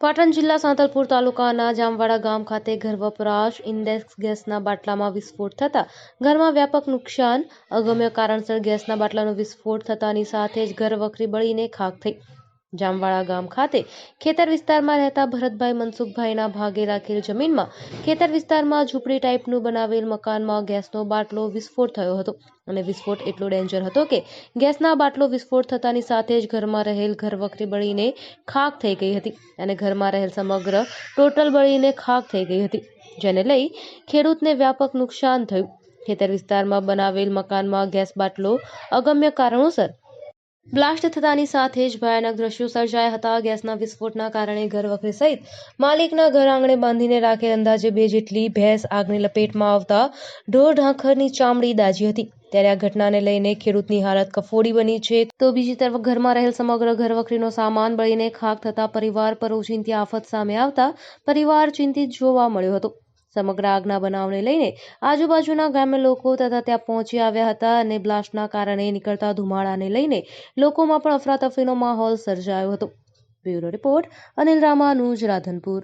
પાટણ જિલ્લા સાંતલપુર તાલુકાના જામવાડા ગામ ખાતે ઘર વપરાશ ઇન્ડેક્સ ગેસના બાટલામાં વિસ્ફોટ થતાં ઘરમાં વ્યાપક નુકસાન. અગમ્ય કારણસર ગેસના બાટલાનો વિસ્ફોટ થતાની સાથે જ ઘર વખરી બળીને ખાખ થઈ. જામવાડા ગામ ખાતે ખેતર વિસ્તારમાં રહેતા ભરતભાઈ મનસુખભાઈના ભાગે રાખેલ જમીનમાં ખેતર વિસ્તારમાં ઝૂંપડી ટાઈપનું બનાવેલ મકાનમાં ગેસનો બાટલો વિસ્ફોટ થયો હતો. અને વિસ્ફોટ એટલો ડેન્જર હતો કે ગેસના બાટલો વિસ્ફોટ થતાની સાથે જ ઘરમાં રહેલ ઘરવખરી બળીને ખાક થઈ ગઈ હતી અને ઘરમાં રહેલ સમગ્ર ટોટલ બળીને ખાક થઈ ગઈ હતી, જેને લઈ ખેડૂતને વ્યાપક નુકસાન થયું. ખેતર વિસ્તારમાં બનાવેલ મકાનમાં ગેસ બાટલો અગમ્ય કારણોસર બ્લાસ્ટ થતાની સાથે જ ભયાનક દ્રશ્યો સર્જાયા હતા. ગેસના વિસ્ફોટના કારણે ઘર વખરી સહિત માલિકના ઘર આંગણે બાંધીને રાખેલ અંદાજે બે જેટલી ભેંસ આગની લપેટમાં આવતા ઢોર ઢાંખરની ચામડી દાજી હતી. ત્યારે આ ઘટનાને લઈને ખેડૂતની હાલત કફોડી બની છે. તો બીજી તરફ ઘરમાં રહેલ સમગ્ર ઘરવખરીનો સામાન બળીને ખાક થતા પરિવાર પર ઓચિંતી આફત સામે આવતા પરિવાર ચિંતિત જોવા મળ્યો હતો. સમગ્ર આગના બનાવને લઈને આજુબાજુના ગામે લોકો તથા ત્યાં પહોંચી આવ્યા હતા અને બ્લાસ્ટના કારણે નીકળતા ધુમાડાને લઈને લોકોમાં પણ અફરાતફરીનો માહોલ સર્જાયો હતો. Bureau report Anil Ramanuj, Radhanpur.